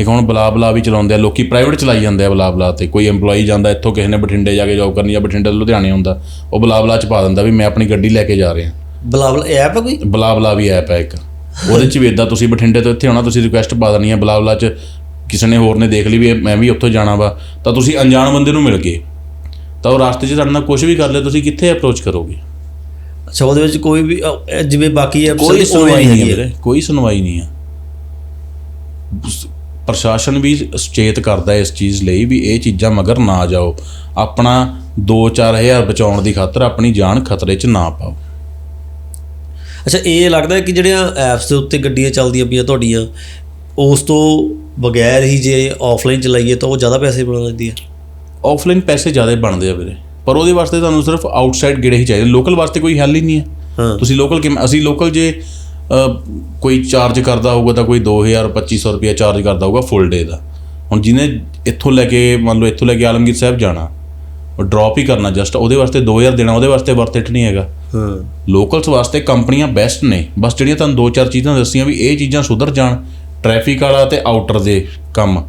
ਇੱਕ ਹੁਣ ਬਲਾ ਬਲਾ ਵੀ ਚਲਾਉਂਦੇ ਆ ਲੋਕੀ ਪ੍ਰਾਈਵੇਟ ਚਲਾਈ ਜਾਂਦੇ ਆ ਬਲਾ ਬਲਾ ਤੇ ਕੋਈ EMPLOYE ਜਾਂਦਾ ਇੱਥੋਂ ਕਿਸੇ ਨੇ ਬਠਿੰਡੇ ਜਾ ਕੇ ਜੌਬ ਕਰਨੀ ਆ ਬਠਿੰਡੇ ਤੋਂ ਲੁਧਿਆਣੇ ਹੁੰਦਾ ਉਹ ਬਲਾ ਬਲਾ ਚ ਪਾ ਦਿੰਦਾ ਵੀ ਮੈਂ ਆਪਣੀ ਗੱਡੀ ਲੈ ਕੇ ਜਾ ਰਿਹਾ। ਬਲਾਬਲ ਐਪ ਹੈ ਕੋਈ? ਬਲਾ ਬਲਾ ਵੀ ਐਪ ਹੈ ਇੱਕ। ਉਹਦੇ ਚ ਵੀ ਇਦਾਂ ਤੁਸੀਂ ਬਠਿੰਡੇ ਤੋਂ ਇੱਥੇ ਆਉਣਾ ਤੁਸੀਂ ਰਿਕੁਐਸਟ ਪਾ ਦੇਣੀ ਹੈ ਬਲਾ ਬਲਾ ਚ ਕਿਸੇ ਨੇ ਹੋਰ ਨੇ ਦੇਖ ਲਈ ਵੀ ਮੈਂ ਵੀ ਉੱਥੋਂ ਜਾਣਾ ਵਾ ਤਾਂ ਤੁਸੀਂ ਅਣਜਾਣ ਬੰਦੇ ਨੂੰ ਮਿਲ ਗਏ। ਤਾਂ ਉਹ ਰਸਤੇ 'ਚ ਤੁਹਾਡੇ ਨਾਲ ਕੁਝ ਵੀ ਕਰ ਲਿਆ ਤੁਸੀਂ ਕਿੱਥੇ ਅਪਰੋਚ ਕਰੋਗੇ? ਅੱਛਾ ਉਹਦੇ ਵਿੱਚ ਕੋਈ ਵੀ ਜਿਵੇਂ ਬਾਕੀ ਐਪਸ ਕੋਈ ਸੁਣਵਾਈ ਨਹੀਂ ਹੈ ਕੋਈ ਸੁਣਵਾਈ ਨਹੀਂ ਹੈ। ਪ੍ਰਸ਼ਾਸਨ ਵੀ ਸੁਚੇਤ ਕਰਦਾ ਇਸ ਚੀਜ਼ ਲਈ ਵੀ ਇਹ ਚੀਜ਼ਾਂ ਮਗਰ ਨਾ ਜਾਓ। ਆਪਣਾ 2-4000 ਬਚਾਉਣ ਦੀ ਖਾਤਰ ਆਪਣੀ ਜਾਨ ਖਤਰੇ 'ਚ ਨਾ ਪਾਓ। ਅੱਛਾ ਇਹ ਲੱਗਦਾ ਕਿ ਜਿਹੜੀਆਂ ਐਪਸ ਦੇ ਉੱਤੇ ਗੱਡੀਆਂ ਚੱਲਦੀਆਂ ਪਈਆਂ ਤੁਹਾਡੀਆਂ ਉਸ ਤੋਂ ਬਗੈਰ ਹੀ ਜੇ ਆਫਲਾਈਨ ਚਲਾਈਏ ਤਾਂ ਉਹ ਜ਼ਿਆਦਾ ਪੈਸੇ ਬਣਾ ਲੈਂਦੀ ਹੈ ਆਫਲਾਈਨ ਪੈਸੇ ਜ਼ਿਆਦਾ ਬਣਦੇ ਆ ਵੀਰੇ। ਪਰ ਉਹਦੇ ਵਾਸਤੇ ਤੁਹਾਨੂੰ ਸਿਰਫ ਆਊਟਸਾਈਡ ਗੇੜੇ ਹੀ ਚਾਹੀਦੇ। ਲੋਕਲ ਵਾਸਤੇ ਕੋਈ ਹੱਲ ਹੀ ਨਹੀਂ ਹੈ। ਤੁਸੀਂ ਲੋਕਲ ਕਿਵੇਂ ਅਸੀਂ ਲੋਕਲ ਜੇ ਕੋਈ ਚਾਰਜ ਕਰਦਾ ਹੋਊਗਾ ਤਾਂ ਕੋਈ 2000 2500 ਰੁਪਏ ਚਾਰਜ ਕਰਦਾ ਹੋਊਗਾ ਫੁੱਲ ਡੇ ਦਾ। ਹੁਣ ਜਿਹਨੇ ਇੱਥੋਂ ਲੈ ਕੇ ਮੰਨ ਲਓ ਇੱਥੋਂ ਲੈ ਕੇ ਆਲਮਗੀਰ ਸਾਹਿਬ ਜਾਣਾ ਉਹ ਡ੍ਰੌਪ ਹੀ ਕਰਨਾ ਜਸਟ ਉਹਦੇ ਵਾਸਤੇ 2000 ਦੇਣਾ ਉਹਦੇ ਵਾਸਤੇ ਵਰਥ ਇਟ ਨਹੀਂ ਹੈਗਾ। ਹਾਂ। ਲੋਕਲਸ ਵਾਸਤੇ ਕੰਪਨੀਆਂ ਬੈਸਟ ਨੇ ਬਸ ਜਿਹੜੀਆਂ ਤੁਹਾਨੂੰ ਦੋ ਚਾਰ ਚੀਜ਼ਾਂ ਦੱਸੀਆਂ ਵੀ ਇਹ ਚੀਜ਼ਾਂ ਸੁਧਰ ਜਾਣ ਟ੍ਰੈਫਿਕ ਵਾਲਾ ਤੇ ਆਊਟਰ ਦੇ ਕੰਮ।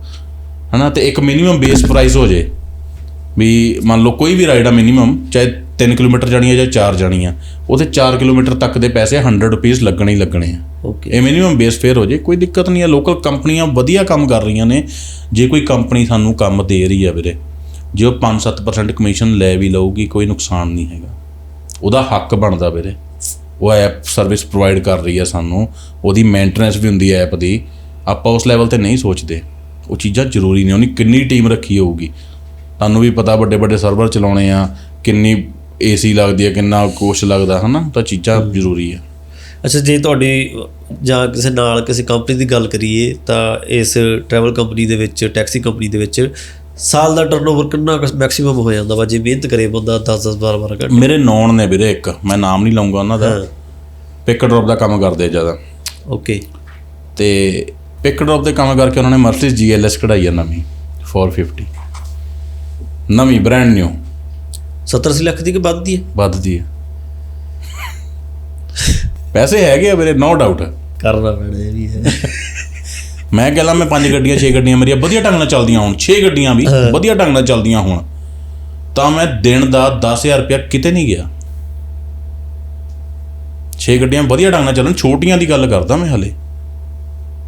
ਹਨਾ ਤੇ ਇੱਕ ਮਿਨੀਮਮ ਬੇਸ ਪ੍ਰਾਈਸ ਹੋ ਜੇ। ਵੀ ਮੰਨ ਲਓ ਕੋਈ ਵੀ ਰਾਈਡ ਆ ਮਿਨੀਮਮ ਚਾਹੇ 3 ਕਿਲੋਮੀਟਰ ਜਾਣੀ ਹੈ ਜਾਂ 4 ਜਾਣੀ ਆ ਉਹਦੇ 4 ਕਿਲੋਮੀਟਰ ਤੱਕ ਦੇ ਪੈਸੇ 100 ਰੁਪਏ ਲੱਗਣੇ ਹੀ ਲੱਗਣੇ ਆ। ਓਕੇ ਇਹ ਮਿਨੀਮਮ ਬੇਸ ਫੇਅਰ ਹੋ ਜੇ ਕੋਈ ਦਿੱਕਤ ਨਹੀਂ ਹੈ ਲੋਕਲ ਕੰਪਨੀਆਂ ਵਧੀਆ ਕੰਮ ਕਰ ਰਹੀਆਂ ਨੇ ਜੇ ਕੋਈ ਕੰਪਨੀ ਸਾਨੂੰ ਕੰਮ ਦੇ ਰਹੀ ਹੈ ਵੀਰੇ ਜੇ ਉਹ 5-7% ਕਮਿਸ਼ਨ ਲੈ ਵੀ ਲਊਗੀ ਕੋਈ ਨੁਕਸਾਨ ਨਹੀਂ ਹੈਗਾ। ਉਹਦਾ ਹੱਕ ਬਣਦਾ ਵੀਰੇ। ਉਹ ਐਪ ਸਰਵਿਸ ਪ੍ਰੋਵਾਈਡ ਕਰ ਰਹੀ ਹੈ ਸਾਨੂੰ ਉਹਦੀ ਮੇਨਟੇਨੈਂਸ ਵੀ ਹੁੰਦੀ ਹੈ ਐਪ ਦੀ। ਆਪਾਂ ਉਸ ਲੈਵਲ ਤੇ ਨਹੀਂ ਸੋਚਦੇ। ਉਹ ਚੀਜ਼ਾਂ ਜ਼ਰੂਰੀ ਨੇ ਉਹਨੇ ਕਿੰਨੀ ਟੀਮ ਰੱਖੀ ਹੋਊਗੀ। ਤੁਹਾਨੂੰ ਵੀ ਪਤਾ ਵੱਡੇ ਵੱਡੇ ਸਰਵਰ ਚਲਾਉਣੇ ਆ ਕਿੰਨੀ ਏਸੀ ਲੱਗਦੀ ਹੈ ਕਿੰਨਾ ਕੁਛ ਲੱਗਦਾ ਹਨਾ? ਤਾਂ ਚੀਜ਼ਾਂ ਜ਼ਰੂਰੀ ਆ। ਅੱਛਾ ਜੇ ਤੁਹਾਡੀ ਜਾਂ ਕਿਸੇ ਨਾਲ ਕਿਸੇ ਕੰਪਨੀ ਦੀ ਗੱਲ ਕਰੀਏ ਤਾਂ ਇਸ ਟਰੈਵਲ ਕੰਪਨੀ ਦੇ ਵਿੱਚ ਟੈਕਸੀ ਕੰਪਨੀ ਦੇ ਵਿੱਚ ਸਾਲ ਦਾ ਟਰਨਓਵਰ ਕਿੰਨਾ ਮੈਕਸਿਮਮ ਹੋ ਜਾਂਦਾ ਵਾ? ਜੇ ਮਿਹਨਤ ਕਰੇ ਬੰਦਾ 10 10 12 12 ਘੰਟੇ। ਮੇਰੇ ਨੌਨ ਨੇ ਵੀਰੇ ਇੱਕ ਮੈਂ ਨਾਮ ਨਹੀਂ ਲਵਾਂਗਾ ਉਹਨਾਂ ਦਾ। ਪਿਕ ਡ੍ਰੌਪ ਦਾ ਕੰਮ ਕਰਦੇ ਜ਼ਿਆਦਾ। ਓਕੇ ਤੇ ਪਿਕ ਡ੍ਰੌਪ ਦੇ ਕੰਮ ਕਰਕੇ ਉਹਨਾਂ ਨੇ ਮਰਸੀਡੀਜ਼ ਜੀਐਲਐਸ ਕਢਾਈ ਆ ਨਵੀਂ 450 ਨਵੀਂ ਬ੍ਰਾਂਡ ਨਿਊ 70 ਅੱਸੀ ਲੱਖ ਦੀ ਕਿ ਵੱਧਦੀ ਹੈ? ਵੱਧਦੀ ਹੈ। ਪੈਸੇ ਹੈਗੇ ਆ ਵੀਰੇ ਨੋ ਡਾਊਟ ਕਰਨਾ ਪੈਣਾ ਇਹ ਵੀ ਹੈ। ਮੈਂ ਕਹਿੰਦਾ ਮੈਂ ਪੰਜ ਗੱਡੀਆਂ ਛੇ ਗੱਡੀਆਂ ਮੇਰੀਆਂ ਵਧੀਆ ਢੰਗ ਨਾਲ ਚੱਲਦੀਆਂ ਹੋਣ ਛੇ ਗੱਡੀਆਂ ਵੀ ਵਧੀਆ ਢੰਗ ਨਾਲ ਚੱਲਦੀਆਂ ਹੋਣ ਤਾਂ ਮੈਂ ਦਿਨ ਦਾ 10000 ਰੁਪਇਆ ਕਿਤੇ ਨਹੀਂ ਗਿਆ। ਛੇ ਗੱਡੀਆਂ ਵਧੀਆ ਢੰਗ ਨਾਲ ਚੱਲਣ ਛੋਟੀਆਂ ਦੀ ਗੱਲ ਕਰਦਾ ਮੈਂ ਹਲੇ।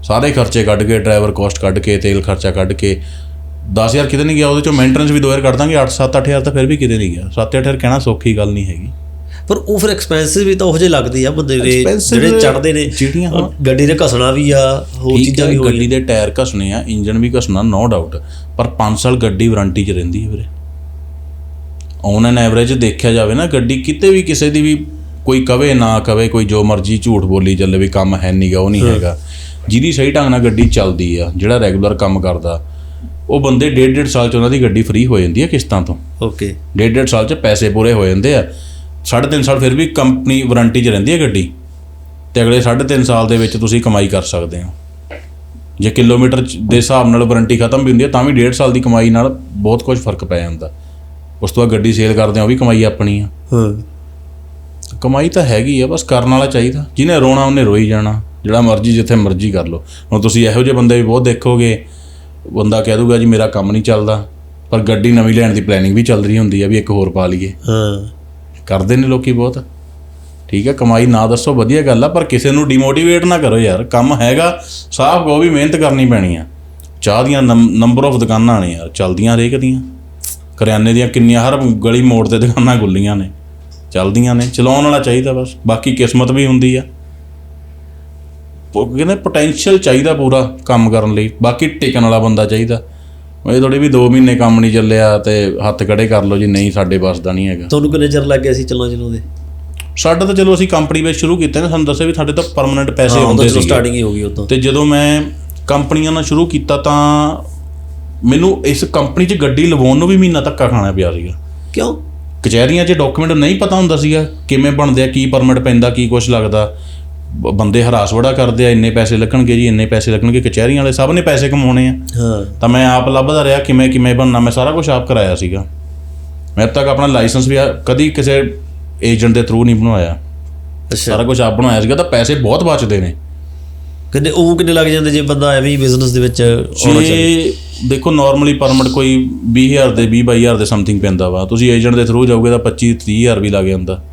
ਸਾਰੇ ਖਰਚੇ ਕੱਢ ਕੇ ਡਰਾਈਵਰ ਕੋਸਟ ਕੱਢ ਕੇ ਤੇਲ ਖਰਚਾ ਕੱਢ ਕੇ 10000 ਕਿਤੇ ਨਹੀਂ ਗਿਆ ਉਹਦੇ ਚੋਂ ਮੇਨਟੇਨੈਂਸ ਵੀ 2000 ਕੱਢ ਦਾਂਗੇ 8 7 8000 ਤਾਂ ਫਿਰ ਵੀ ਕਿਤੇ ਨਹੀਂ ਗਿਆ। 7 8000 ਕਹਿਣਾ ਸੌਖੀ ਗੱਲ ਨਹੀਂ ਹੈਗੀ। ਪਰ ਉਹ ਫਿਰ ਐਕਸਪੈਂਸਿਵ ਵੀ ਤਾਂ ਉਹ ਜਿਹੇ ਲੱਗਦੇ ਆ ਬੰਦੇ ਦੇ ਜਿਹੜੇ ਚੜਦੇ ਨੇ। ਜਿਹੜੀਆਂ ਗੱਡੀ ਦੇ ਘਸਣਾ ਵੀ ਆ ਹੋਰ ਚੀਜ਼ਾਂ ਵੀ ਗੱਡੀ ਦੇ ਟਾਇਰ ਘਸਣੇ ਆ ਇੰਜਨ ਵੀ ਘਸਣਾ ਨੋ ਡਾਊਟ ਪਰ 5 ਸਾਲ ਗੱਡੀ ਵਾਰੰਟੀ 'ਚ ਰਹਿੰਦੀ ਹੈ ਵੀਰੇ। ਔਨ ਐਨ ਐਵਰੇਜ ਦੇਖਿਆ ਜਾਵੇ ਨਾ ਗੱਡੀ ਕਿਤੇ ਵੀ ਕਿਸੇ ਦੀ ਵੀ ਕੋਈ ਕਵੇ ਨਾ ਕਵੇ ਕੋਈ ਜੋ ਮਰਜ਼ੀ ਝੂਠ ਬੋਲੀ ਚੱਲੇ ਵੀ ਕੰਮ ਹੈ ਨਹੀਂਗਾ ਉਹ ਨਹੀਂ ਹੈਗਾ। ਜਿਹਦੀ ਸਹੀ ਢੰਗ ਨਾਲ ਗੱਡੀ ਚੱਲਦੀ ਆ ਜਿਹੜਾ ਰੈਗੂਲਰ ਕੰਮ ਕਰਦਾ ਉਹ ਬੰਦੇ ਡੇਢ ਡੇਢ ਸਾਲ 'ਚ ਉਹਨਾਂ ਦੀ ਗੱਡੀ ਫ੍ਰੀ ਹੋ ਜਾਂਦੀ ਹੈ ਕਿਸ਼ਤਾਂ ਤੋਂ। ਓਕੇ ਡੇਢ ਡੇਢ ਸਾਲ 'ਚ ਪੈਸੇ ਪੂਰੇ ਹੋ ਜਾਂਦੇ ਆ। ਸਾਢੇ ਤਿੰਨ ਸਾਲ ਫਿਰ ਵੀ ਕੰਪਨੀ ਵਾਰੰਟੀ 'ਚ ਰਹਿੰਦੀ ਹੈ ਗੱਡੀ। ਤੇ ਅਗਲੇ ਸਾਢੇ ਤਿੰਨ ਸਾਲ ਦੇ ਵਿੱਚ ਤੁਸੀਂ ਕਮਾਈ ਕਰ ਸਕਦੇ ਹੋ। ਜੇ ਕਿਲੋਮੀਟਰ ਦੇ ਹਿਸਾਬ ਨਾਲ ਵਾਰੰਟੀ ਖਤਮ ਵੀ ਹੁੰਦੀ ਹੈ ਤਾਂ ਵੀ ਡੇਢ ਸਾਲ ਦੀ ਕਮਾਈ ਨਾਲ ਬਹੁਤ ਕੁਝ ਫ਼ਰਕ ਪੈ ਜਾਂਦਾ। ਉਸ ਤੋਂ ਬਾਅਦ ਗੱਡੀ ਸੇਲ ਕਰਦੇ ਆ ਉਹ ਵੀ ਕਮਾਈ ਆਪਣੀ ਆ। ਹਾਂ। ਕਮਾਈ ਤਾਂ ਹੈਗੀ ਆ ਬਸ ਕਰਨ ਵਾਲਾ ਚਾਹੀਦਾ। ਜਿਹਨੇ ਰੋਣਾ ਉਹਨੇ ਰੋਈ ਜਾਣਾ। ਜਿਹੜਾ ਮਰਜ਼ੀ ਜਿੱਥੇ ਮਰਜ਼ੀ ਕਰ ਲਓ। ਹੁਣ ਤੁਸੀਂ ਇਹੋ ਜਿਹੇ ਬੰਦੇ ਵੀ ਬਹੁਤ ਦੇਖੋਗੇ। ਬੰਦਾ ਕਹਿ ਦੂਗਾ ਜੀ ਮੇਰਾ ਕੰਮ ਨਹੀਂ ਚੱਲਦਾ ਪਰ ਗੱਡੀ ਨਵੀਂ ਲੈਣ ਦੀ ਪਲੈਨਿੰਗ ਵੀ ਚੱਲ ਰਹੀ ਹੁੰਦੀ ਆ ਵੀ ਇੱਕ ਹੋਰ ਪਾ ਲਈਏ। ਹਾਂ। ਕਰਦੇ ਨੇ ਲੋਕੀ ਬਹੁਤ। ਠੀਕ ਹੈ ਕਮਾਈ ਨਾ ਦੱਸੋ ਵਧੀਆ ਗੱਲ ਆ ਪਰ ਕਿਸੇ ਨੂੰ ਡੀਮੋਟੀਵੇਟ ਨਾ ਕਰੋ ਯਾਰ। ਕੰਮ ਹੈਗਾ ਸਾਫ਼ ਕਹੋ ਵੀ ਮਿਹਨਤ ਕਰਨੀ ਪੈਣੀ ਆ। ਚਾਹ ਦੀਆਂ ਨੰਬਰ ਆਫ ਦੁਕਾਨਾਂ ਨੇ ਯਾਰ ਚਲਦੀਆਂ ਹਰੇਕ ਦੀਆਂ। ਕਰਿਆਨੇ ਦੀਆਂ ਕਿੰਨੀਆਂ ਹਰ ਗਲੀ ਮੋੜ ਤੇ ਦੁਕਾਨਾਂ ਗੁੱਲੀਆਂ ਨੇ। ਚਲਦੀਆਂ ਨੇ ਚਲਾਉਣ ਵਾਲਾ ਚਾਹੀਦਾ ਬਸ। ਬਾਕੀ ਕਿਸਮਤ ਵੀ ਹੁੰਦੀ ਆ। ਉਹ ਕਹਿੰਦੇ ਪੋਟੈਂਸ਼ੀਅਲ ਚਾਹੀਦਾ ਪੂਰਾ ਕੰਮ ਕਰਨ ਲਈ ਬਾਕੀ ਟਿਕਣ ਵਾਲਾ ਬੰਦਾ ਚਾਹੀਦਾ। ਇਹ ਥੋੜੀ ਵੀ 2 ਮਹੀਨੇ ਕੰਮ ਨਹੀਂ ਚੱਲਿਆ ਤੇ ਹੱਥ ਖੜੇ ਕਰ ਲਓ ਜੀ ਨਹੀਂ ਸਾਡੇ ਬਸ ਦਾ ਨਹੀਂ ਹੈਗਾ। ਤੁਹਾਨੂੰ ਕਿੰਨੇ ਚਿਰ ਲੱਗ ਗਿਆ ਸੀ ਚੱਲਣ ਚਲਾਉਂਦੇ ਸਾਡਾ ਤਾਂ ਚਲੋ ਅਸੀਂ ਕੰਪਨੀ ਵਿੱਚ ਸ਼ੁਰੂ ਕੀਤਾ ਨੇ ਸਾਨੂੰ ਦੱਸਿਆ ਵੀ ਸਾਡੇ ਤਾਂ ਪਰਮਨੈਂਟ ਪੈਸੇ ਹਾਂ ਆਉਂਦੇ ਉਦੋਂ ਸੀ ਸਟਾਰਟਿੰਗ ਹੀ ਹੋ ਗਈ ਉਦੋਂ ਤੇ। ਜਦੋਂ ਮੈਂ ਕੰਪਨੀਆਂ ਨਾਲ ਸ਼ੁਰੂ ਕੀਤਾ ਤਾਂ ਮੈਨੂੰ ਇਸ ਕੰਪਨੀ 'ਚ ਗੱਡੀ ਲਵਾਉਣ ਨੂੰ ਵੀ ਮਹੀਨਾ ਧੱਕਾ ਖਾਣਾ ਪਿਆ ਸੀਗਾ। ਕਿਉਂ? ਕਚਹਿਰੀਆਂ 'ਚ ਡਾਕੂਮੈਂਟ ਨਹੀਂ ਪਤਾ ਹੁੰਦਾ ਸੀਗਾ ਕਿਵੇਂ ਬਣਦੇ ਆ ਕੀ ਪਰਮਿਟ ਪੈਂਦਾ ਕੀ ਕੁਝ ਲੱਗਦਾ। ਬੰਦੇ ਹਰਾਸ ਬੜਾ ਕਰਦੇ ਆ ਇੰਨੇ ਪੈਸੇ ਲੱਗਣਗੇ ਜੀ ਇੰਨੇ ਪੈਸੇ ਲੱਗਣਗੇ ਕਚਹਿਰੀਆਂ ਵਾਲੇ ਸਭ ਨੇ ਪੈਸੇ ਕਮਾਉਣੇ ਆ। ਹਾਂ। ਤਾਂ ਮੈਂ ਆਪ ਲੱਭਦਾ ਰਿਹਾ ਕਿਵੇਂ ਕਿਵੇਂ ਬਣਨਾ ਮੈਂ ਸਾਰਾ ਕੁਝ ਆਪ ਕਰਾਇਆ ਸੀਗਾ। ਮੈਂ ਤੱਕ ਆਪਣਾ ਲਾਇਸੈਂਸ ਵੀ ਕਦੀ ਕਿਸੇ ਏਜੰਟ ਦੇ ਥਰੂ ਨਹੀਂ ਬਣਵਾਇਆ। ਸਾਰਾ ਕੁਝ ਆਪ ਬਣਾਇਆ ਸੀਗਾ ਤਾਂ ਪੈਸੇ ਬਹੁਤ ਬਚਦੇ ਨੇ। ਕਿੰਨੇ ਉਹ ਕਿੰਨੇ ਲੱਗ ਜਾਂਦੇ ਜੇ ਬੰਦਾ ਐਵੇਂ ਹੀ ਬਿਜ਼ਨਸ ਦੇ ਵਿੱਚ ਆਉਣਾ ਦੇਖੋ ਨਾਰਮਲੀ ਪਰਮਿਟ ਕੋਈ 20000 ਦੇ 20 22000 ਦੇ ਸਮਥਿੰਗ ਪੈਂਦਾ ਵਾ। ਤੁਸੀਂ ਏਜੰਟ ਦੇ ਥਰੂ ਜਾਓਗੇ ਤਾਂ 25 30000 ਵੀ ਲੱਗ ਜਾਂਦਾ।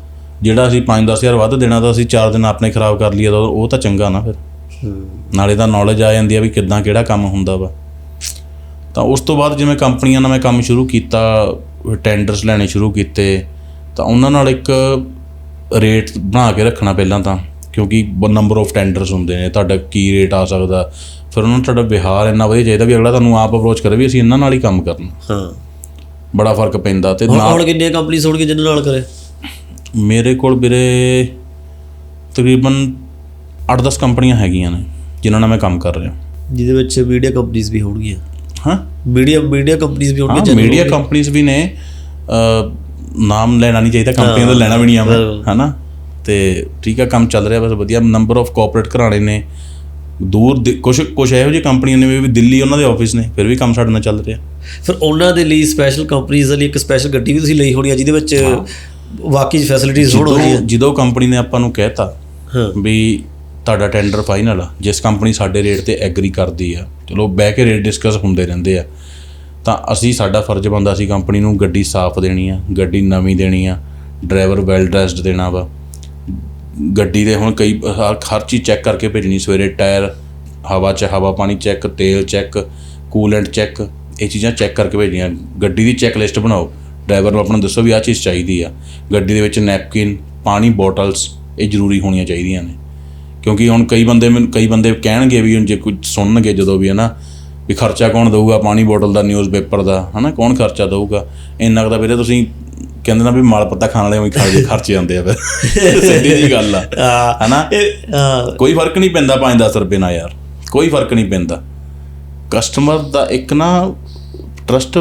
ਜਿਹੜਾ ਅਸੀਂ 5-10000 ਵੱਧ ਦੇਣਾ ਤਾਂ ਅਸੀਂ 4 ਦਿਨ ਆਪਣੇ ਖਰਾਬ ਕਰ ਲਈਏ ਤਾਂ ਉਹ ਤਾਂ ਚੰਗਾ ਨਾ ਫਿਰ। ਨਾਲੇ ਤਾਂ ਨੌਲੇਜ ਆ ਜਾਂਦੀ ਆ ਵੀ ਕਿੱਦਾਂ ਕਿਹੜਾ ਕੰਮ ਹੁੰਦਾ ਵਾ। ਤਾਂ ਉਸ ਤੋਂ ਬਾਅਦ ਜਿਵੇਂ ਕੰਪਨੀਆਂ ਨਾਲ ਮੈਂ ਕੰਮ ਸ਼ੁਰੂ ਕੀਤਾ ਟੈਂਡਰਸ ਲੈਣੇ ਸ਼ੁਰੂ ਕੀਤੇ ਤਾਂ ਉਹਨਾਂ ਨਾਲ ਇੱਕ ਰੇਟ ਬਣਾ ਕੇ ਰੱਖਣਾ ਪਹਿਲਾਂ ਤਾਂ ਕਿਉਂਕਿ ਨੰਬਰ ਆਫ ਟੈਂਡਰਸ ਹੁੰਦੇ ਨੇ ਤੁਹਾਡਾ ਕੀ ਰੇਟ ਆ ਸਕਦਾ। ਫਿਰ ਉਹਨਾਂ ਨੂੰ ਤੁਹਾਡਾ ਵਿਹਾਰ ਇੰਨਾ ਵਧੀਆ ਚਾਹੀਦਾ ਵੀ ਅਗਲਾ ਤੁਹਾਨੂੰ ਆਪ ਅਪਰੋਚ ਕਰੇ ਵੀ ਅਸੀਂ ਇਹਨਾਂ ਨਾਲ ਹੀ ਕੰਮ ਕਰਨਾ। ਹਾਂ। ਬੜਾ ਫ਼ਰਕ ਪੈਂਦਾ ਤੇ ਹੁਣ ਕਿੰਨੀਆਂ ਕੰਪਨੀਆਂ ਹੋਣਗੀਆਂ ਜਿਹਨਾਂ ਨਾਲ ਕਰੇ? ਮੇਰੇ ਕੋਲ ਵੀਰੇ ਤਕਰੀਬਨ 8-10 ਕੰਪਨੀਆਂ ਹੈਗੀਆਂ ਨੇ ਜਿਨ੍ਹਾਂ ਨਾਲ ਮੈਂ ਕੰਮ ਕਰ ਰਿਹਾ। ਜਿਹਦੇ ਵਿੱਚ ਮੀਡੀਆ ਕੰਪਨੀਆਂ ਵੀ ਹੋਣਗੀਆਂ। ਹਾਂ? ਮੀਡੀਆ ਮੀਡੀਆ ਕੰਪਨੀਆਂ ਵੀ ਹੋਣਗੀਆਂ ਹਾਂ ਮੀਡੀਆ। ਕੰਪਨੀਆਂ ਵੀ ਨੇ। ਨਾਮ ਲੈਣਾ ਨਹੀਂ ਚਾਹੀਦਾ ਕੰਪਨੀਆਂ ਦਾ ਲੈਣਾ ਵੀ ਨਹੀਂ ਆਵਾ ਹਨਾ? ਤੇ ਠੀਕ ਆ ਕੰਮ ਚੱਲ ਰਿਹਾ ਬਸ ਵਧੀਆ। ਨੰਬਰ ਆਫ ਕੋਆਪਰੇਟ ਘਰਾਣੇ ਨੇ। ਦੂਰ ਕੁਝ ਕੁਝ ਇਹੋ ਜਿਹੀ ਕੰਪਨੀਆਂ ਨੇ ਵੀ ਦਿੱਲੀ ਉਹਨਾਂ ਦੇ ਆਫਿਸ ਨੇ ਫਿਰ ਵੀ ਕੰਮ ਸਾਡੇ ਨਾਲ ਚੱਲ ਰਿਹਾ। ਫਿਰ ਉਹਨਾਂ ਦੇ ਲਈ ਸਪੈਸ਼ਲ ਕੰਪਨੀਆਂ ਦੇ ਲਈ ਇੱਕ ਸਪੈਸ਼ਲ ਗੱਡੀ ਵੀ ਤੁਸੀਂ ਲਈ ਹੋਣੀ ਆ ਜਿਹਦੇ ਵਿੱਚ ਵਾਕਈ ਫੈਸਿਲਿਟੀਜ਼ ਹੋਣ ਜਦੋਂ ਉਹਦੀਆਂ ਜਦੋਂ ਕੰਪਨੀ ਨੇ ਆਪਾਂ ਨੂੰ ਕਹਿਤਾ ਹਾਂ। ਵੀ ਤੁਹਾਡਾ ਟੈਂਡਰ ਫਾਈਨਲ ਆ ਜਿਸ ਕੰਪਨੀ ਸਾਡੇ ਰੇਟ ਤੇ ਐਗਰੀ ਕਰਦੀ ਆ ਚਲੋ ਬਹਿ ਕੇ ਰੇਟ ਡਿਸਕਸ ਹੁੰਦੇ ਰਹਿੰਦੇ ਆ ਤਾਂ ਅਸੀਂ ਸਾਡਾ ਫਰਜ਼ ਬੰਦਾ ਸੀ ਕੰਪਨੀ ਨੂੰ ਗੱਡੀ ਸਾਫ਼ ਦੇਣੀ ਆ ਗੱਡੀ ਨਵੀਂ ਦੇਣੀ ਆ ਡਰਾਈਵਰ ਵੈਲ ਡਰੈਸਡ ਦੇਣਾ ਵਾ। ਗੱਡੀ ਦੇ ਹੁਣ ਕਈ ਹਰ ਹਰ ਚੀਜ਼ ਚੈੱਕ ਕਰਕੇ ਭੇਜਣੀ ਸਵੇਰੇ ਟਾਇਰ ਹਵਾ ਚ ਹਵਾ ਪਾਣੀ ਚੈੱਕ ਤੇਲ ਚੈੱਕ ਕੂਲੈਂਟ ਚੈੱਕ ਇਹ ਚੀਜ਼ਾਂ ਚੈੱਕ ਕਰਕੇ ਭੇਜਣੀਆਂ। ਗੱਡੀ ਦੀ ਚੈੱਕ ਲਿਸਟ ਬਣਾਓ। ਡਰਾਈਵਰ ਨੂੰ ਆਪਣਾ ਦੱਸੋ ਵੀ ਆਹ ਚੀਜ਼ ਚਾਹੀਦੀ ਆ। ਗੱਡੀ ਦੇ ਵਿੱਚ ਨੈਪਕਿਨ ਪਾਣੀ ਬੋਟਲਸ ਇਹ ਜ਼ਰੂਰੀ ਹੋਣੀਆਂ ਚਾਹੀਦੀਆਂ ਨੇ। ਕਿਉਂਕਿ ਹੁਣ ਕਈ ਬੰਦੇ ਮੈਨੂੰ ਕਈ ਬੰਦੇ ਕਹਿਣਗੇ ਵੀ ਹੁਣ ਜੇ ਕੋਈ ਸੁਣਨਗੇ ਜਦੋਂ ਵੀ ਹੈ ਨਾ ਵੀ ਖਰਚਾ ਕੌਣ ਦਊਗਾ? ਪਾਣੀ ਬੋਟਲ ਦਾ ਨਿਊਜ਼ਪੇਪਰ ਦਾ ਹਨਾ ਕੌਣ ਖਰਚਾ ਦਊਗਾ? ਇੰਨਾ ਕੁ ਦਾ ਵੀਰੇ ਤੁਸੀਂ ਕਹਿੰਦੇ ਨਾ ਵੀ ਮਾਲ ਪੱਤਾ ਖਾਣ ਵਾਲੇ ਉਹੀ ਖਰਚੇ ਖਰਚੇ ਜਾਂਦੇ ਆ ਫਿਰ। ਸਿੱਧੀ ਜੀ ਗੱਲ ਆ। ਹਨਾ? ਕੋਈ ਫ਼ਰਕ ਨਹੀਂ ਪੈਂਦਾ 5-10 ਰੁਪਏ ਨਾਲ ਯਾਰ। ਕੋਈ ਫ਼ਰਕ ਨਹੀਂ ਪੈਂਦਾ। ਕਸਟਮਰ ਦਾ ਇੱਕ ਨਾ ਟਰਸਟ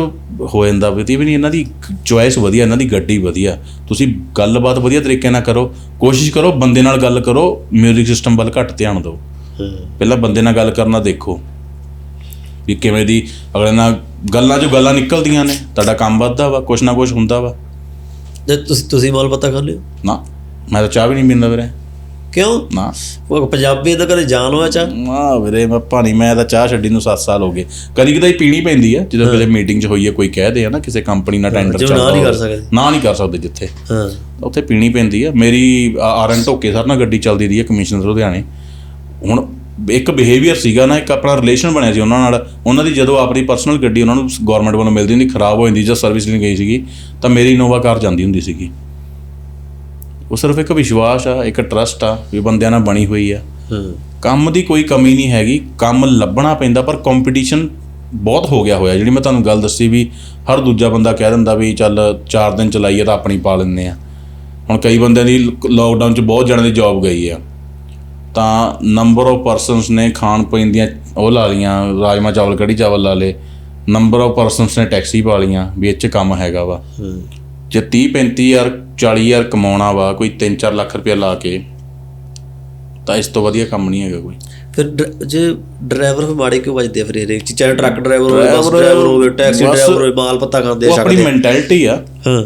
ਹੋ ਜਾਂਦਾ ਵੀ ਵੀ ਨਹੀਂ ਇਹਨਾਂ ਦੀ ਚੁਆਇਸ ਵਧੀਆ ਇਹਨਾਂ ਦੀ ਗੱਡੀ ਵਧੀਆ। ਤੁਸੀਂ ਗੱਲਬਾਤ ਵਧੀਆ ਤਰੀਕੇ ਨਾਲ ਕਰੋ ਕੋਸ਼ਿਸ਼ ਕਰੋ ਬੰਦੇ ਨਾਲ ਗੱਲ ਕਰੋ ਮਿਊਜ਼ਿਕ ਸਿਸਟਮ ਵੱਲ ਘੱਟ ਧਿਆਨ ਦਿਓ। ਪਹਿਲਾਂ ਬੰਦੇ ਨਾਲ ਗੱਲ ਕਰਨਾ ਦੇਖੋ ਵੀ ਕਿਵੇਂ ਦੀ ਅਗਲੇ ਨਾਲ ਗੱਲਾਂ 'ਚੋਂ ਗੱਲਾਂ ਨਿਕਲਦੀਆਂ ਨੇ ਤੁਹਾਡਾ ਕੰਮ ਵੱਧਦਾ ਵਾ ਕੁਛ ਨਾ ਕੁਛ ਹੁੰਦਾ ਵਾ। ਤੇ ਤੁਸੀਂ ਤੁਸੀਂ ਮਾਲ ਪਤਾ ਕਰ ਲਿਓ? ਨਾ ਮੈਂ ਤਾਂ ਚਾਹ ਵੀ ਨਹੀਂ ਪੀਂਦਾ ਵੀਰੇ। ਕਿਉਂ? ਨਾ। ਉਹ ਪੰਜਾਬੀ ਦਾ ਕਦੇ ਜਾਣ ਹੋਇਆ ਚਾ ਆ ਵੀਰੇ ਮੈਂ ਪਾਣੀ ਮੈਂ ਤਾਂ ਚਾਹ ਛੱਡੀ ਨੂੰ 7 ਸਾਲ ਹੋ ਗਏ। ਕਦੀ ਕਦਾਈ ਪੀਣੀ ਪੈਂਦੀ ਆ ਜਦੋਂ ਕਿਤੇ ਮੀਟਿੰਗ 'ਚ ਹੋਈ ਹੈ ਕੋਈ ਕਹਿ ਆ ਨਾ ਕਿਸੇ ਕੰਪਨੀ ਨਾਲ ਟੈਂਡਰ ਜਿਵੇਂ ਨਾ ਚੱਲਦਾ ਨਹੀਂ ਕਰ। ਸਕਦੇ। ਨਾ ਨਹੀਂ ਕਰ ਸਕਦੇ ਜਿੱਥੇ। ਹਾਂ। ਉੱਥੇ ਪੀਣੀ ਪੈਂਦੀ ਆ। ਮੇਰੀ ਆਰਨ ਢੋਕੇ ਸਰ ਨਾਲ ਗੱਡੀ ਚੱਲਦੀ ਰਹੀ ਹੈ ਕਮਿਸ਼ਨਰ ਲੁਧਿਆਣੇ। ਹੁਣ ਇੱਕ ਬਿਹੇਵੀਅਰ ਸੀਗਾ ਨਾ ਇੱਕ ਆਪਣਾ ਰਿਲੇਸ਼ਨ ਬਣਿਆ ਸੀ ਉਹਨਾਂ ਨਾਲ। ਉਹਨਾਂ ਦੀ ਜਦੋਂ ਆਪਣੀ ਪਰਸਨਲ ਗੱਡੀ ਉਹਨਾਂ ਨੂੰ ਗਵਰਨਮੈਂਟ ਵੱਲੋਂ ਮਿਲਦੀ ਹੁੰਦੀ ਖਰਾਬ ਹੋ ਜਾਂਦੀ ਜਾਂ ਸਰਵਿਸ ਲਈ ਗਈ ਸੀਗੀ ਤਾਂ ਮੇਰੀ ਇਨੋਵਾ ਕਾਰ ਜਾਂਦੀ ਹੁੰਦੀ ਸੀਗੀ। ਉਹ ਸਿਰਫ ਇੱਕ ਵਿਸ਼ਵਾਸ ਆ ਇੱਕ ਟਰਸਟ ਆ ਵੀ ਬੰਦਿਆਂ ਨਾਲ ਬਣੀ ਹੋਈ ਆ। ਕੰਮ ਦੀ ਕੋਈ ਕਮੀ ਨਹੀਂ ਹੈਗੀ ਕੰਮ ਲੱਭਣਾ ਪੈਂਦਾ ਪਰ ਕੰਪੀਟੀਸ਼ਨ ਬਹੁਤ ਹੋ ਗਿਆ ਹੋਇਆ। ਜਿਹੜੀ ਮੈਂ ਤੁਹਾਨੂੰ ਗੱਲ ਦੱਸੀ ਵੀ ਹਰ ਦੂਜਾ ਬੰਦਾ ਕਹਿ ਦਿੰਦਾ ਵੀ ਚੱਲ 4 ਦਿਨ ਚਲਾਈਏ ਤਾਂ ਆਪਣੀ ਪਾ ਲੈਂਦੇ ਆ। ਹੁਣ ਕਈ ਬੰਦਿਆਂ ਦੀ ਲੋਕਡਾਊਨ 'ਚ ਬਹੁਤ ਜਣਿਆਂ ਦੀ ਜੌਬ ਗਈ ਆ। ਤਾਂ ਨੰਬਰ ਆਫ ਪਰਸਨਸ ਨੇ ਖਾਣ ਪੀਣ ਦੀਆਂ ਉਹ ਲਾ ਲੀਆਂ ਰਾਜਮਾ ਚਾਵਲ ਕੜੀ ਚਾਵਲ ਲਾ ਲੇ ਨੰਬਰ ਆਫ ਪਰਸਨਸ ਨੇ ਟੈਕਸੀ ਪਾ ਲੀਆਂ ਵੀ ਇਹ 'ਚ ਕੰਮ ਹੈਗਾ ਵਾ। ਜੇ 30 35000 40000 ਕਮਾਉਣਾ ਵਾ ਕੋਈ 3-4 ਲੱਖ ਰੁਪਇਆ ਲਾ ਕੇ ਤਾਂ ਇਸ ਤੋਂ ਵਧੀਆ ਕੰਮ ਨਹੀਂ ਹੈਗਾ ਕੋਈ। ਫਿਰ ਜੇ ਡਰਾਈਵਰ ਫਿਰ ਮਾੜੇ ਕਿਉਂ ਵੱਜਦੇ ਫਿਰ ਇਹ ਚ ਚਾਹੇ ਟਰੱਕ ਡਰਾਈਵਰ ਹੋਵੇ ਬੱਸ ਡਰਾਈਵਰ ਹੋਵੇ ਟੈਕਸੀ ਡਰਾਈਵਰ ਹੋਵੇ ਮਾਲ ਪੱਤਾ ਆ ਉਹ ਆਪਣੀ ਮੈਂਟੈਲਿਟੀ ਆ। ਹਾਂ।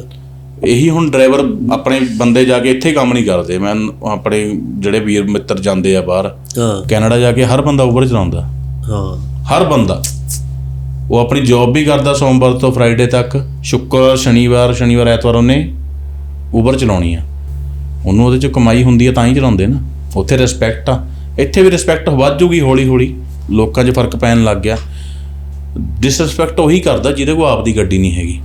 ਇਹੀ ਹੁਣ ਡਰਾਈਵਰ ਆਪਣੇ ਬੰਦੇ ਜਾ ਕੇ ਇੱਥੇ ਕੰਮ ਨਹੀਂ ਕਰਦੇ। ਮੈਂ ਆਪਣੇ ਜਿਹੜੇ ਵੀਰ ਮਿੱਤਰ ਜਾਂਦੇ ਆ ਬਾਹਰ ਹਾਂ। ਕੈਨੇਡਾ ਜਾ ਕੇ ਹਰ ਬੰਦਾ ਉਬਰ ਚਲਾਉਂਦਾ। ਹਾਂ। ਹਰ ਬੰਦਾ। ਉਹ ਆਪਣੀ ਜੌਬ ਵੀ ਕਰਦਾ ਸੋਮਵਾਰ ਤੋਂ ਫਰਾਈਡੇ ਤੱਕ ਸ਼ੁੱਕਰ ਸ਼ਨੀਵਾਰ ਸ਼ਨੀਵਾਰ ਐਤਵਾਰ ਉਹਨੇ ਉਬਰ ਚਲਾਉਣੀ ਆ। ਉਹਨੂੰ ਉਹਦੇ ਚ ਕਮਾਈ ਹੁੰਦੀ ਆ ਤਾਂ ਹੀ ਚਲਾਉਂਦੇ ਨਾ। ਉੱਥੇ ਰਿਸਪੈਕਟ ਆ। ਇੱਥੇ ਵੀ ਰਿਸਪੈਕਟ ਵੱਧ ਜੂਗੀ ਹੌਲੀ ਹੌਲੀ ਲੋਕਾਂ 'ਚ ਫ਼ਰਕ ਪੈਣ ਲੱਗ ਗਿਆ। ਡਿਸਰਿਸਪੈਕਟ ਉਹੀ ਕਰਦਾ ਜਿਹਦੇ ਕੋਲ ਆਪਦੀ ਗੱਡੀ ਨਹੀਂ ਹੈਗੀ।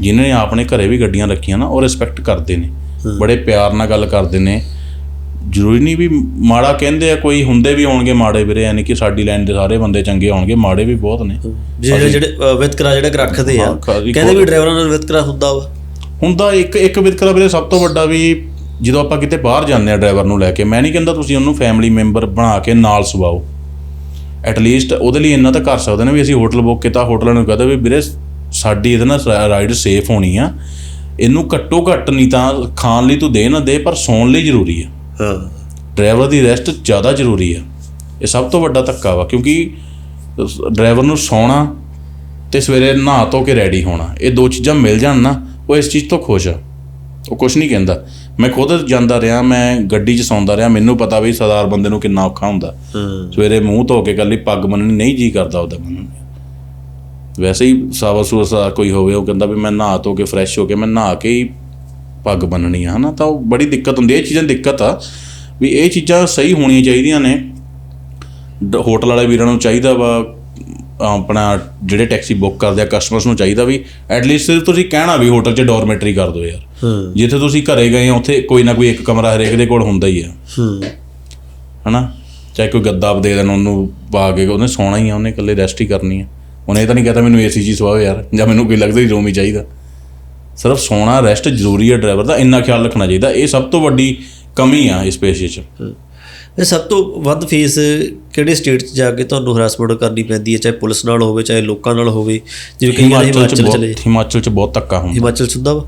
ਜਿਨ੍ਹਾਂ ਨੇ ਆਪਣੇ ਘਰੇ ਵੀ ਗੱਡੀਆਂ ਰੱਖੀਆਂ ਨਾ ਉਹ ਰਿਸਪੈਕਟ ਕਰਦੇ ਨੇ। ਬੜੇ ਪਿਆਰ ਨਾਲ ਗੱਲ ਕਰਦੇ ਨੇ। ਜ਼ਰੂਰੀ ਨਹੀਂ ਵੀ ਮਾੜਾ ਕਹਿੰਦੇ ਆ ਕੋਈ ਹੁੰਦੇ ਵੀ ਹੋਣਗੇ ਮਾੜੇ ਵੀਰੇ ਯਾਨੀ ਕਿ ਸਾਡੀ ਲਾਈਨ ਦੇ ਸਾਰੇ ਬੰਦੇ ਚੰਗੇ ਹੋਣਗੇ ਮਾੜੇ ਵੀ ਬਹੁਤ ਨੇ। ਜਿਹੜੇ ਜਿਹੜੇ ਵਿਤਕਰਾ ਜਿਹੜੇ ਰੱਖਦੇ ਆ। ਕਹਿੰਦੇ ਵੀ ਡਰਾਈਵਰਾਂ ਨਾਲ ਵਿਤਕਰਾ ਹੁੰਦਾ ਵਾ। ਹੁੰਦਾ ਇੱਕ ਇੱਕ ਵਿਤਕਰਾ ਵੀਰੇ ਸਭ ਤੋਂ ਵੱਡਾ ਵੀ ਜਦੋਂ ਆਪਾਂ ਕਿਤੇ ਬਾਹਰ ਜਾਂਦੇ ਆ ਡਰਾਈਵਰ ਨੂੰ ਲੈ ਕੇ ਮੈਂ ਨਹੀਂ ਕਹਿੰਦਾ ਤੁਸੀਂ ਉਹਨੂੰ ਫੈਮਿਲੀ ਮੈਂਬਰ ਬਣਾ ਕੇ ਨਾਲ ਸਵਾਓ। ਐਟ ਲੀਸਟ ਉਹਦੇ ਲਈ ਇੰਨਾ ਤਾਂ ਕਰ ਸਕਦੇ ਨੇ ਵੀ ਅਸੀਂ ਹੋਟਲ ਬੁੱਕ ਕੀਤਾ ਹੋਟਲਾਂ ਨੂੰ ਕਹਦਾ ਵੀ ਵੀਰੇ ਸਾਡੀ ਇਹਦੇ ਨਾਲ ਰਾਈਡ ਸੇਫ ਹੋਣੀ ਆ। ਇਹਨੂੰ ਘੱਟੋ ਘੱਟ ਨਹੀਂ ਤਾਂ ਖਾਣ ਲਈ ਤੂੰ ਦੇ ਨਾ ਦੇ ਪਰ ਸੌਣ ਲਈ ਜ਼ਰੂਰੀ ਆ। ਡਰਾਈਵਰ ਦੀ ਰੈਸਟ ਜ਼ਿਆਦਾ ਜ਼ਰੂਰੀ ਆ। ਇਹ ਸਭ ਤੋਂ ਵੱਡਾ ਧੱਕਾ ਵਾ ਕਿਉਂਕਿ ਡਰਾਈਵਰ ਨੂੰ ਸੌਣਾ ਤੇ ਸਵੇਰੇ ਨਹਾ ਧੋ ਕੇ ਰੈਡੀ ਹੋਣਾ ਇਹ ਦੋ ਚੀਜ਼ਾਂ ਮਿਲ ਜਾਣ ਨਾ ਉਹ ਇਸ ਚੀਜ਼ ਤੋਂ ਖੁਸ਼ ਆ। ਉਹ ਕੁਝ ਨਹੀਂ ਕਹਿੰਦਾ। ਮੈਂ ਖੁਦ ਜਾਂਦਾ ਰਿਹਾ ਮੈਂ ਗੱਡੀ 'ਚ ਸੌਂਦਾ ਰਿਹਾ ਮੈਨੂੰ ਪਤਾ ਵੀ ਸਰਦਾਰ ਬੰਦੇ ਨੂੰ ਕਿੰਨਾ ਔਖਾ ਹੁੰਦਾ। ਸਵੇਰੇ ਮੂੰਹ ਧੋ ਕੇ ਕੱਲੀ ਪੱਗ ਬੰਨਣੀ ਨਹੀਂ ਜੀ ਕਰਦਾ ਉਹਦਾ ਬੰਨਣ। ਵੈਸੇ ਹੀ ਸਾਵਾ ਸੂਸਾ ਕੋਈ ਹੋਵੇ ਉਹ ਕਹਿੰਦਾ ਵੀ ਮੈਂ ਨਹਾ ਧੋ ਕੇ ਫਰੈਸ਼ ਹੋ ਕੇ ਮੈਂ ਨਹਾ ਕੇ ਹੀ ਪੱਗ ਬੰਨਣੀ ਆ ਹਨਾ? ਤਾਂ ਉਹ ਬੜੀ ਦਿੱਕਤ ਹੁੰਦੀ ਹੈ। ਇਹ ਚੀਜ਼ਾਂ ਦੀ ਦਿੱਕਤ ਆ ਵੀ ਇਹ ਚੀਜ਼ਾਂ ਸਹੀ ਹੋਣੀਆਂ ਚਾਹੀਦੀਆਂ ਨੇ। ਹੋਟਲ ਵਾਲੇ ਵੀਰਾਂ ਨੂੰ ਚਾਹੀਦਾ ਵਾ ਆਪਣਾ ਜਿਹੜੇ ਟੈਕਸੀ ਬੁੱਕ ਕਰਦੇ ਆ ਕਸਟਮਰਸ ਨੂੰ ਚਾਹੀਦਾ ਵੀ ਐਟਲੀਸਟ ਸਿਰਫ ਤੁਸੀਂ ਕਹਿਣਾ ਵੀ ਹੋਟਲ 'ਚ ਡੋਰਮੈਟਰੀ ਕਰ ਦਿਓ ਯਾਰ। ਜਿੱਥੇ ਤੁਸੀਂ ਘਰੇ ਗਏ ਆ ਉੱਥੇ ਕੋਈ ਨਾ ਕੋਈ ਇੱਕ ਕਮਰਾ ਹਰੇਕ ਦੇ ਕੋਲ ਹੁੰਦਾ ਹੀ ਆ। ਹਨਾ? ਚਾਹੇ ਕੋਈ ਗੱਦਾ ਦੇ ਦੇਣ ਉਹਨੂੰ ਪਾ ਕੇ ਉਹਨੇ ਸੌਣਾ ਹੀ ਆ ਉਹਨੇ ਇਕੱਲੇ ਰੈਸਟ ਹੀ ਕਰਨੀ ਆ। ਉਹਨੇ ਇਹ ਤਾਂ ਨਹੀਂ ਕਹਤਾ ਮੈਨੂੰ ਏਸੀ ਜੀ ਸਵਾਓ ਯਾਰ ਜਾਂ ਮੈਨੂੰ ਕੋਈ ਲੱਗਦਾ ਹੀ ਰੂਮ ਹੀ ਚਾਹੀਦਾ। ਸਿਰਫ ਸੌਣਾ ਰੈਸਟ ਜ਼ਰੂਰੀ ਹੈ ਡਰਾਈਵਰ ਦਾ ਇੰਨਾ ਖਿਆਲ ਰੱਖਣਾ ਚਾਹੀਦਾ। ਇਹ ਸਭ ਤੋਂ ਵੱਡੀ ਕਮੀ ਆ ਇਸ ਪੇਸ਼ੇ 'ਚ ਇਹ ਸਭ ਤੋਂ ਵੱਧ ਫੀਸ ਕਿਹੜੇ ਸਟੇਟ 'ਚ ਜਾ ਕੇ ਤੁਹਾਨੂੰ ਹਰਾਸਮੈਂਟ ਕਰਨੀ ਪੈਂਦੀ ਹੈ? ਚਾਹੇ ਪੁਲਿਸ ਨਾਲ ਹੋਵੇ ਚਾਹੇ ਲੋਕਾਂ ਨਾਲ ਹੋਵੇ ਜਿਵੇਂ ਕਈ ਵਾਰ ਹਿਮਾਚਲ 'ਚ ਚਲੇ ਬਹੁਤ ਹਿਮਾਚਲ 'ਚ ਬਹੁਤ ਧੱਕਾ ਹੁੰਦਾ। ਹਿਮਾਚਲ 'ਚ ਹੁੰਦਾ ਵਾ?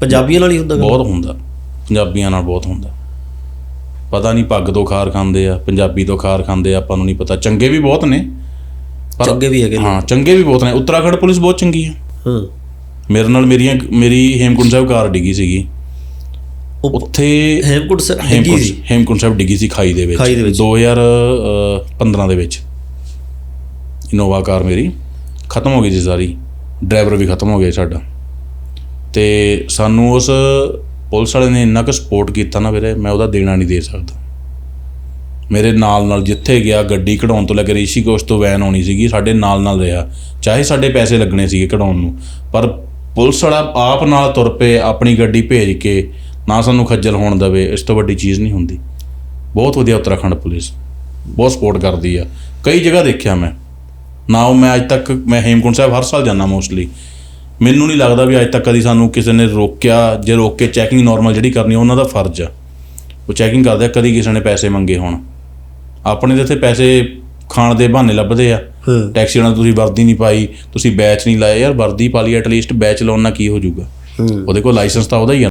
ਪੰਜਾਬੀਆਂ ਨਾਲ ਹੀ ਹੁੰਦਾ? ਬਹੁਤ ਹੁੰਦਾ। ਪੰਜਾਬੀਆਂ ਨਾਲ ਬਹੁਤ ਹੁੰਦਾ। ਪਤਾ ਨਹੀਂ ਪੱਗ ਤੋਂ ਖਾਰ ਖਾਂਦੇ ਆ ਪੰਜਾਬੀ ਤੋਂ ਖਾਰ ਖਾਂਦੇ ਆ ਆਪਾਂ ਨੂੰ ਨਹੀਂ ਪਤਾ। ਚੰਗੇ ਵੀ ਬਹੁਤ ਨੇ ਪਰ- ਚੰਗੇ ਵੀ ਹੈਗੇ ਹਾਂ ਚੰਗੇ ਵੀ ਬਹੁਤ ਨੇ। ਉੱਤਰਾਖੰਡ ਪੁਲਿਸ ਬਹੁਤ ਚੰਗੀ ਆ। ਹਾਂ। ਮੇਰੇ ਨਾਲ ਮੇਰੀਆਂ ਮੇਰੀ ਹੇਮਕੁੰਟ ਸਾਹਿਬ ਕਾਰ ਡਿੱਗੀ ਸੀਗੀ। ਉਹ ਉੱਥੇ ਹੇਮਕੁੰਟ ਸਾਹਿਬ ਡਿੱਗੀ ਸੀ? ਹੇਮਕੁੰਟ ਸਾਹਿਬ ਡਿੱਗੀ ਸੀ ਖਾਈ ਦੇ ਵਿੱਚ। ਖਾਈ ਦੇ ਵਿੱਚ। 2015 ਦੇ ਵਿੱਚ। ਇਨੋਵਾ ਕਾਰ ਮੇਰੀ। ਖਤਮ ਹੋ ਗਈ ਸੀ ਸਾਰੀ। ਡਰਾਈਵਰ ਵੀ ਖਤਮ ਹੋ ਗਿਆ ਸਾਡਾ। ਤੇ ਸਾਨੂੰ ਉਸ ਪੁਲਿਸ ਵਾਲੇ ਨੇ ਇੰਨਾ ਕੁ ਸਪੋਰਟ ਕੀਤਾ ਨਾ ਵੀਰੇ ਮੈਂ ਉਹਦਾ ਦੇਣਾ ਨਹੀਂ ਦੇ ਸਕਦਾ। ਮੇਰੇ ਨਾਲ ਨਾਲ ਜਿੱਥੇ ਗਿਆ ਗੱਡੀ ਕਢਾਉਣ ਤੋਂ ਲੈ ਕੇ ਰਿਸ਼ੀਕੋਸ਼ ਤੋਂ ਵੈਨ ਆਉਣੀ ਸੀਗੀ ਸਾਡੇ ਨਾਲ ਨਾਲ ਰਿਹਾ। ਚਾਹੇ ਸਾਡੇ ਪੈਸੇ ਲੱਗਣੇ ਸੀਗੇ ਕਢਾਉਣ ਨੂੰ ਪਰ ਪੁਲਿਸ ਵਾਲਾ ਆਪ ਨਾਲ ਤੁਰ ਪਏ, ਆਪਣੀ ਗੱਡੀ ਭੇਜ ਕੇ, ਨਾ ਸਾਨੂੰ ਖੱਜਲ ਹੋਣ ਦੇਵੇ, ਇਸ ਤੋਂ ਵੱਡੀ ਚੀਜ਼ ਨਹੀਂ ਹੁੰਦੀ। ਬਹੁਤ ਵਧੀਆ ਉੱਤਰਾਖੰਡ ਪੁਲਿਸ, ਬਹੁਤ ਸਪੋਰਟ ਕਰਦੀ ਆ। ਕਈ ਜਗ੍ਹਾ ਦੇਖਿਆ ਮੈਂ। ਨਾ ਉਹ ਮੈਂ ਅੱਜ ਤੱਕ, ਮੈਂ ਹੇਮਕੁੰਟ ਸਾਹਿਬ ਹਰ ਸਾਲ ਜਾਂਦਾ ਮੋਸਟਲੀ ਮੈਨੂੰ ਨਹੀਂ ਲੱਗਦਾ ਵੀ ਅੱਜ ਤੱਕ ਕਦੀ ਸਾਨੂੰ ਕਿਸੇ ਨੇ ਰੋਕਿਆ, ਜੇ ਰੋਕ ਕੇ ਚੈਕਿੰਗ ਨਾਰਮਲ ਜਿਹੜੀ ਕਰਨੀ ਉਹਨਾਂ ਦਾ ਫਰਜ਼ ਆ। ਉਹ ਚੈਕਿੰਗ ਕਰਦੇ ਆ ਕਦੀ ਕਿਸੇ ਨੇ ਪੈਸੇ ਮੰਗੇ ਹੋਣ। ਆਪਣੇ ਦੇ ਇੱਥੇ ਪੈਸੇ ਖਾਣ ਦੇ ਬਹਾਨੇ ਲੱਭਦੇ ਆ। ਟੈਕਸੀ ਵਾਲਾ ਤੁਸੀਂ ਵਰਦੀ ਨਹੀਂ ਪਾਈ ਤੁਸੀਂ ਬੈਚ ਨਹੀਂ ਲਾਇਆ ਯਾਰ ਵਰਦੀ ਪਾ ਲਈ ਐਟਲੀਸਟ ਬੈਚ ਲਾਉਣ ਨਾਲ ਕੀ ਹੋ ਜਾਊਗਾ? ਉਹਦੇ ਕੋਲ ਲਾਇਸੈਂਸ ਤਾਂ ਉਹਦਾ ਹੀ ਆ